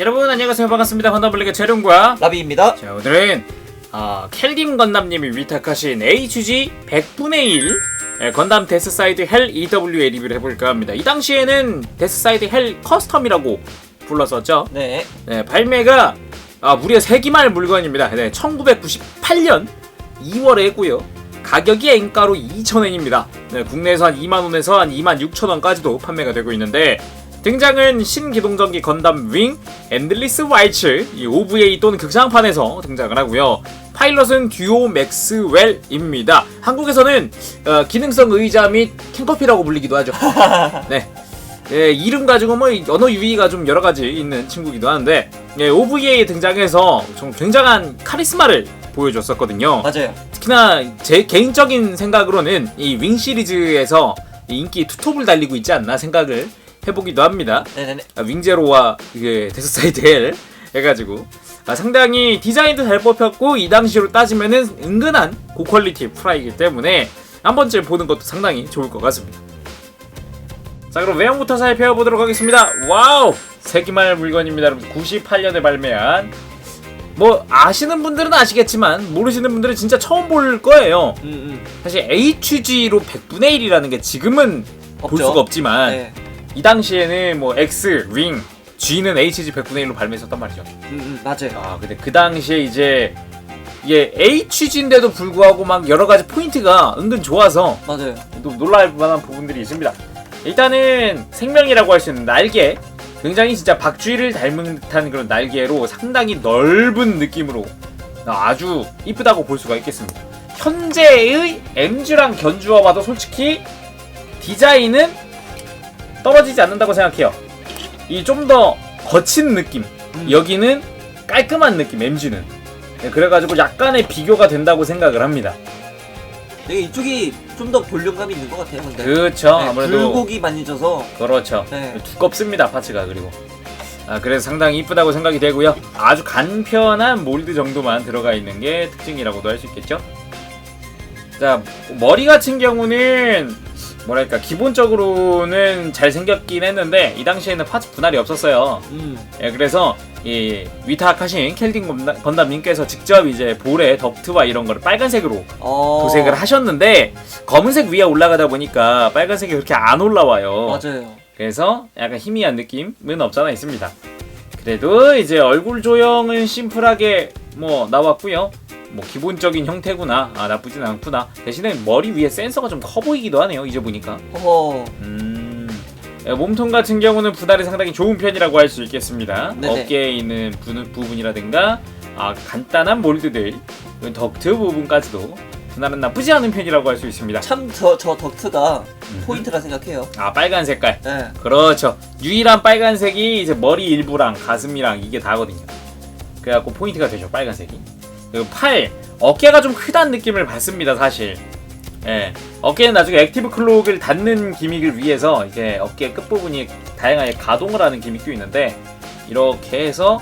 여러분 안녕하세요. 반갑습니다. 건담블랙의 재룡과 라비입니다. 자 오늘은 아, 켈림 건담님이 위탁하신 HG 100분의 1 예, 건담 데스사이드 헬 EWA 리뷰를 해볼까 합니다. 이 당시에는 데스사이드 헬 커스텀이라고 불렀었죠? 네. 네, 발매가 아, 무려 세기말 물건입니다. 네, 1998년 2월에 했고요. 가격이 엔가로 2,000엔입니다. 네, 국내에서 한 2만 원에서 한 26,000원까지도 판매가 되고 있는데 등장은 신기동전기 건담 윙, 엔들리스 와이츠, 이 OVA 또는 극장판에서 등장을 하고요. 파일럿은 듀오 맥스웰입니다. 한국에서는 어, 기능성 의자 및 캔커피라고 불리기도 하죠. 네. 예, 이름 가지고 뭐 언어 유희가 좀 여러 가지 있는 친구기도 하는데 예, OVA에 등장해서 좀 굉장한 카리스마를 보여줬었거든요. 맞아요. 특히나 제 개인적인 생각으로는 이 윙 시리즈에서 이 인기 투톱을 달리고 있지 않나 생각을 해보기도 합니다. 네네네. 아, 윙제로와 이게 데스사이드 헬 해가지고 아, 상당히 디자인도 잘 뽑혔고 이 당시로 따지면은 은근한 고퀄리티 프라이기 때문에 한 번쯤 보는 것도 상당히 좋을 것 같습니다. 자 그럼 외형부터 살펴보도록 하겠습니다. 와우 세기말 물건입니다. 여러분 98년에 발매한 뭐 아시는 분들은 아시겠지만 모르시는 분들은 진짜 처음 볼 거예요. 음, 음. 사실 HG로 100분의 1이라는 게 지금은 볼 없죠. 수가 없지만 네. 이 당시에는 뭐 X, 윙, G는 HG 100분의 1로 발매했었단 말이죠. 음, 음, 맞아요. 아, 근데 그 당시에 이제 이게 HG인데도 불구하고 막 여러 가지 포인트가 은근 좋아서 맞아요. 또 놀랄 만한 부분들이 있습니다. 일단은 생명이라고 할 수 있는 날개. 굉장히 진짜 박쥐를 닮은 듯한 그런 날개로 상당히 넓은 느낌으로 아주 이쁘다고 볼 수가 있겠습니다. 현재의 MG랑 견주어 봐도 솔직히 디자인은 떨어지지 않는다고 생각해요. 이 좀 더 거친 느낌. 음. 여기는 깔끔한 느낌, MG는. 그래가지고 약간의 비교가 된다고 생각을 합니다. 되게 이쪽이 좀 더 볼륨감이 있는 것 같아요. 근데. 그렇죠. 네, 아무래도 굴곡이 많이 져서. 그렇죠. 네. 두껍습니다 파츠가 그리고. 아 그래서 상당히 이쁘다고 생각이 되고요. 아주 간편한 몰드 정도만 들어가 있는 게 특징이라고도 할 수 있겠죠. 자 머리 같은 경우는 뭐랄까 기본적으로는 잘 생겼긴 했는데 이 당시에는 파츠 분할이 없었어요. 음. 예, 그래서 이 위탁하신 켈딩 건담- 건담님께서 직접 이제 볼에 덕트와 이런 거를 빨간색으로 어. 도색을 하셨는데 검은색 위에 올라가다 보니까 빨간색이 그렇게 안 올라와요. 맞아요. 그래서 약간 희미한 느낌은 없잖아 있습니다. 그래도 이제 얼굴 조형은 심플하게 뭐 나왔고요. 뭐 기본적인 형태구나. 아 나쁘진 않구나. 대신에 머리 위에 센서가 좀 커 보이기도 하네요. 이제 보니까. 허허. 음. 예, 몸통 같은 경우는 분할이 상당히 좋은 편이라고 할 수 있겠습니다. 네네. 어깨에 있는 부, 부분이라든가 아, 간단한 몰드들, 덕트 부분까지도 분할은 나쁘지 않은 편이라고 할 수 있습니다. 참저 저 덕트가 음. 포인트라 생각해요. 아 빨간 색깔. 네. 그렇죠. 유일한 빨간색이 이제 머리 일부랑 가슴이랑 이게 다거든요. 그래갖고 포인트가 되죠 빨간색이. 그리고 팔 어깨가 좀 크다는 느낌을 받습니다 사실. 예, 어깨는 나중에 액티브 클록을 닫는 기믹을 위해서 이제 어깨 끝 부분이 다양하게 가동을 하는 기믹도 있는데 이렇게 해서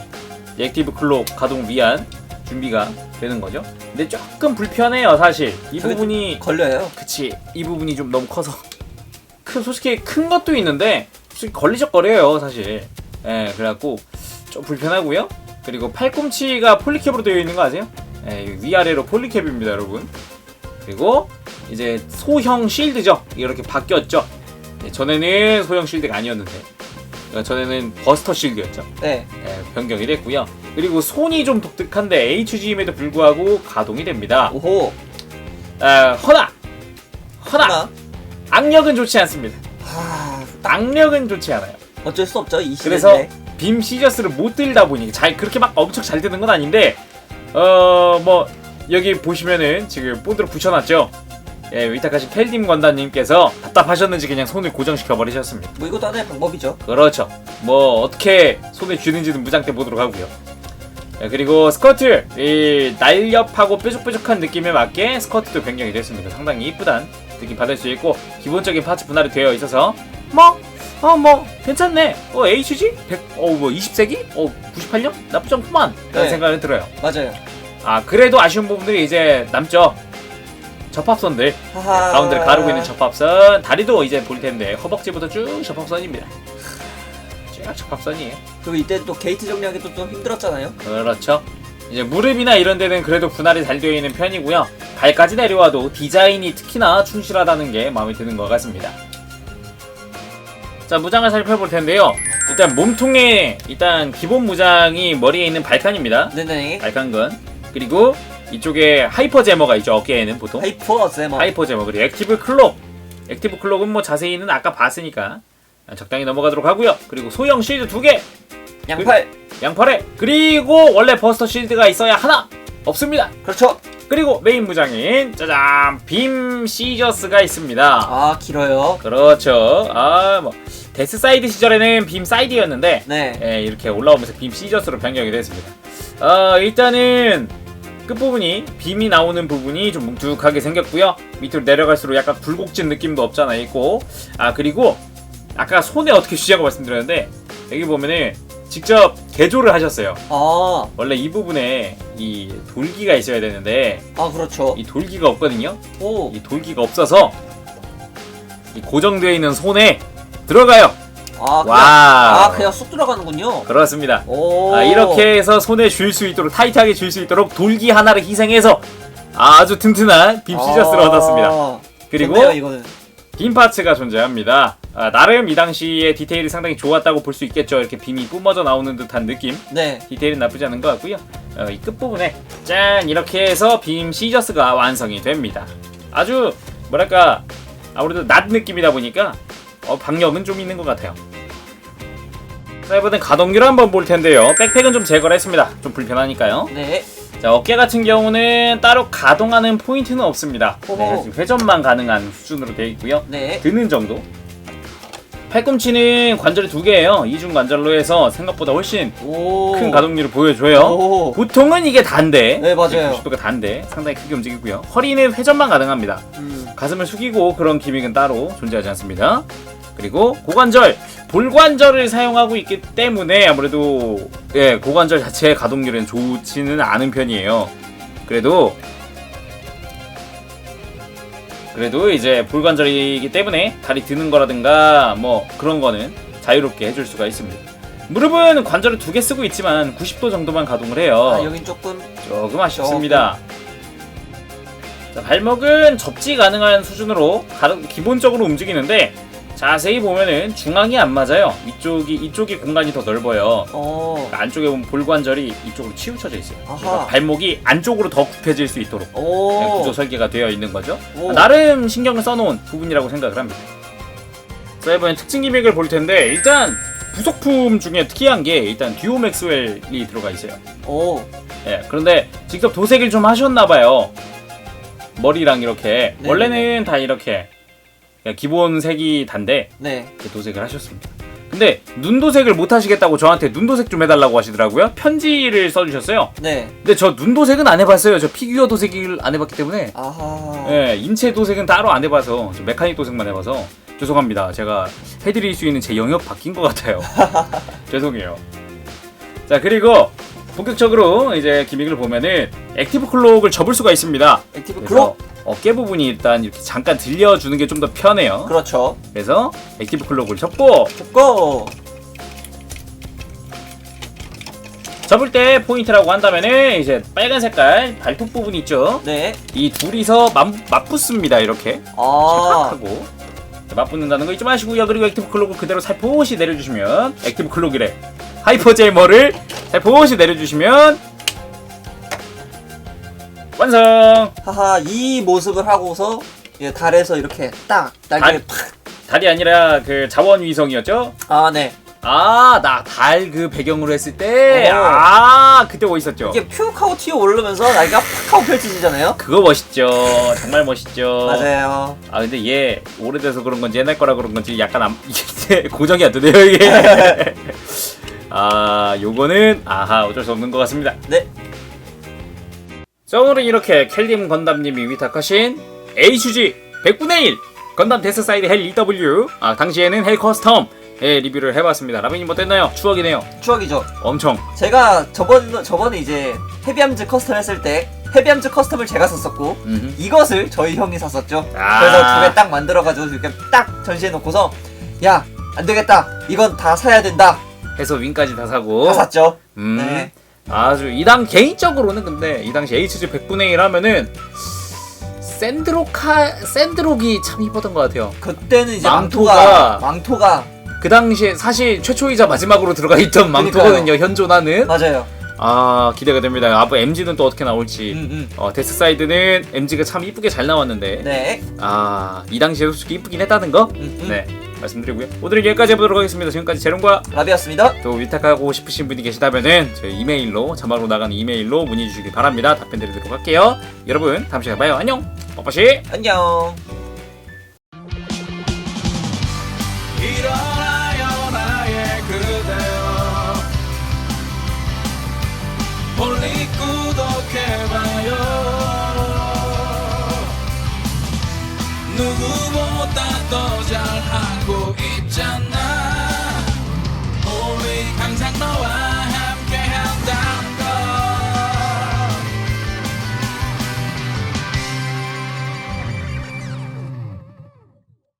이 액티브 클록 가동 위한 준비가 되는 거죠. 근데 조금 불편해요 사실. 이 부분이 걸려요. 그치 이 부분이 좀 너무 커서 큰 솔직히 큰 것도 있는데 솔직히 걸리적거려요 사실 예 그래갖고 좀 불편하고요 그리고 팔꿈치가 폴리캡으로 되어 있는 거 아세요? 예 위아래로 폴리캡입니다 여러분 그리고 이제 소형 실드죠 이렇게 바뀌었죠 예, 전에는 소형 실드가 아니었는데 어, 전에는 버스터 실드였죠 네. 예, 변경이 됐고요 그리고 손이 좀 독특한데 HG임에도 불구하고 가동이 됩니다 오호. 아, 허나 허나 하나. 악력은 좋지 않습니다. 아, 악력은 좋지 않아요. 어쩔 수 없죠. 이 시대에. 그래서 빔 시저스를 못 들다 보니 잘 그렇게 막 엄청 잘 드는 건 아닌데 어 뭐 여기 보시면은 지금 본드로 붙여놨죠. 예, 위탁하신 켈딤 건담님께서 답답하셨는지 그냥 손을 고정시켜 버리셨습니다. 뭐 이것도 하나의 방법이죠. 그렇죠. 뭐 어떻게 손에 쥐는지는 무장 때 보도록 하고요. 예, 그리고 스커트 이 날렵하고 뾰족뾰족한 느낌에 맞게 스커트도 변경이 됐습니다. 상당히 이쁘단 느낌 받을 수 있고 기본적인 파츠 분할이 되어 있어서 뭐 어 뭐 괜찮네. 어 HG 100 어 뭐 20세기? 어 98년? 나쁘지 않구만. 라는 네. 생각이 들어요. 맞아요. 아 그래도 아쉬운 부분들이 이제 남죠. 접합선들 하하. 가운데를 가르고 있는 접합선 다리도 이제 볼 텐데 허벅지부터 쭉 접합선입니다. 쭉딱 적합선이에요. 그리고 이때 또 게이트 정리하기 또 좀 힘들었잖아요. 그렇죠. 이제 무릎이나 이런 데는 그래도 분할이 잘 되어 있는 편이고요. 발까지 내려와도 디자인이 특히나 충실하다는 게 마음에 드는 것 같습니다. 자, 무장을 살펴볼 텐데요. 일단 몸통에 일단 기본 무장이 머리에 있는 발칸입니다. 네네. 발칸건. 그리고 이쪽에 하이퍼 제머가 있죠. 어깨에는 보통. 하이퍼 세머. 하이퍼 제머 그리고 액티브 클록. 액티브 클록은 뭐 자세히는 아까 봤으니까 적당히 넘어가도록 하고요. 그리고 소형 실드 두 개. 양팔. 양팔에 그리고 원래 버스터 실드가 있어야 하나 없습니다. 그렇죠. 그리고 메인 무장인 짜잔 빔 시저스가 있습니다. 아 길어요. 그렇죠. 아 뭐 데스 사이드 시절에는 빔 사이드였는데 네. 예, 이렇게 올라오면서 빔 시저스로 변경이 됐습니다. 어, 일단은 끝부분이 빔이 나오는 부분이 좀 뭉툭하게 생겼고요. 밑으로 내려갈수록 약간 굴곡진 느낌도 없잖아 있고 아 그리고 아까 손에 어떻게 쥐자고 말씀드렸는데 여기 보면은 직접 개조를 하셨어요. 아, 원래 이 부분에 이 돌기가 있어야 되는데 아 그렇죠. 이 돌기가 없거든요. 오. 이 돌기가 없어서 이 고정되어 있는 손에 들어가요. 아 그냥, 와. 아 그냥 쑥 들어가는군요. 그렇습니다. 오. 아, 이렇게 해서 손에 쥘 수 있도록 타이트하게 쥘 수 있도록 돌기 하나를 희생해서 아주 튼튼한 빔 시저스를 얻었습니다. 그리고 아, 좋네요, 이거는. 빔 파츠가 존재합니다. 아, 나름 이 당시에 디테일이 상당히 좋았다고 볼 수 있겠죠. 이렇게 빔이 뿜어져 나오는 듯한 느낌. 네. 디테일은 나쁘지 않은 것 같고요. 어, 이 끝부분에 짠 이렇게 해서 빔 시저스가 완성이 됩니다. 아주 뭐랄까 아무래도 낮 느낌이다 보니까 어, 박력은 좀 있는 것 같아요. 자 이번엔 가동기를 한번 볼 텐데요. 백팩은 좀 제거를 했습니다. 좀 불편하니까요. 네. 자 어깨 같은 경우는 따로 가동하는 포인트는 없습니다. 네. 지금 회전만 가능한 수준으로 되어 있고요. 네. 드는 정도. 팔꿈치는 관절이 두 개예요. 이중 관절로 해서 생각보다 훨씬 오. 큰 가동률을 보여줘요. 오. 보통은 이게 단데, 네, 맞아요. 90도가 단데 상당히 크게 움직이고요. 허리는 회전만 가능합니다. 음. 가슴을 숙이고 그런 기믹은 따로 존재하지 않습니다. 그리고 고관절, 볼관절을 사용하고 있기 때문에 아무래도 예, 고관절 자체의 가동률은 좋지는 않은 편이에요. 그래도 그래도 이제 볼관절이기 때문에 다리 드는 거라든가 뭐 그런 거는 자유롭게 해줄 수가 있습니다. 무릎은 관절을 두 개 쓰고 있지만 90도 정도만 가동을 해요. 아 여긴 조금 조금 아쉽습니다. 자, 발목은 접지 가능한 수준으로 기본적으로 움직이는데 자세히 보면은 중앙이 안 맞아요. 이쪽이 이쪽이 공간이 더 넓어요. 어. 그러니까 안쪽에 보면 볼관절이 이쪽으로 치우쳐져 있어요. 아하. 그러니까 발목이 안쪽으로 더 굽혀질 수 있도록 네, 오. 구조 설계가 되어 있는 거죠. 오. 나름 신경을 써놓은 부분이라고 생각을 합니다. 자 이번엔 특징 기믹을 볼 텐데 일단 부속품 중에 특이한 게 일단 듀오 맥스웰이 들어가 있어요. 오. 예, 그런데 직접 도색을 좀 하셨나봐요. 머리랑 이렇게. 네. 원래는 다 이렇게 그냥 기본 색이 단데 네. 이렇게 도색을 하셨습니다. 근데 눈 도색을 못 하시겠다고 저한테 눈 도색 좀 해달라고 하시더라고요. 편지를 써주셨어요. 네. 근데 저 눈 도색은 안 해봤어요. 저 피규어 도색을 안 해봤기 때문에. 아하. 예, 인체 도색은 따로 안 해봐서 저 메카닉 도색만 해봐서 죄송합니다. 제가 해드릴 수 있는 제 영역 바뀐 것 같아요. 죄송해요. 자 그리고 본격적으로 이제 기믹을 보면은 액티브 클록을 접을 수가 있습니다. 액티브 그래서 클록. 어깨 부분이 일단 이렇게 잠깐 들려주는 게 좀 더 편해요. 그렇죠. 그래서 액티브 클록을 접고 고. 접을 때 포인트라고 한다면은 이제 빨간 색깔 발톱 부분 있죠. 네. 이 둘이서 맞, 맞붙습니다. 이렇게 아. 하고 맞붙는다는 거 잊지 마시고요. 그리고 액티브 클록을 그대로 살포시 내려주시면 액티브 클록이래 하이퍼 제머를 살포시 내려주시면 완성. 하하 이 모습을 하고서 예, 달에서 이렇게 딱 날개를 팍. 달이 아니라 그 자원 위성이었죠? 아 네. 아, 나 달 그 배경으로 했을 때, 오. 아, 그때 멋있었죠? 이게 퓨 하고 튀어 오르면서 날개가 팍 하고 펼쳐지잖아요. 그거 멋있죠. 정말 멋있죠. 맞아요. 아, 근데 얘 오래돼서 그런 건지 옛날 거라 그런 건지 약간 안, 이게 고정이 안 되네요, 이게. 아, 요거는, 아하, 어쩔 수 없는 것 같습니다. 네. 자, 오늘은 이렇게 켈림 건담님이 위탁하신 HG 100분의 1 건담 데스사이드 헬 EW, 아, 당시에는 헬 커스텀, 의 리뷰를 해봤습니다. 라빈님 어땠나요? 추억이네요. 추억이죠. 엄청. 제가 저번 저번에 이제 헤비암즈 커스텀 했을 때 헤비암즈 커스텀을 제가 썼었고 음흠. 이것을 저희 형이 샀었죠. 아. 그래서 두 개 딱 만들어가지고 이렇게 딱 전시해 놓고서 야 안 되겠다. 이건 다 사야 된다. 해서 윙까지 다 사고. 다 샀죠. 음. 네. 아주 이 당 개인적으로는 근데 이 당시 HG 100분의 1 하면은 샌드로카 샌드록이 참 이뻤던 것 같아요. 그때는 이제 망토가- 망토가 망토가 그 당시에 사실 최초이자 마지막으로 들어가 있던 망토거든요. 현존하는. 맞아요. 아 기대가 됩니다. 앞으로 MG는 또 어떻게 나올지. 음, 음. 어 데스 사이드는 MG가 참 이쁘게 잘 나왔는데. 네. 아 이 당시에 솔직히 이쁘긴 했다는 거. 음, 음. 네 말씀드리고요. 오늘은 여기까지 해보도록 하겠습니다. 지금까지 제롱과 라비였습니다. 또 위탁하고 싶으신 분이 계시다면은 저희 이메일로 자막으로 나가는 이메일로 문의 주시기 바랍니다. 답변 드리도록 할게요. 여러분 다음 시간에 봐요. 안녕. 빠빠시. 안녕.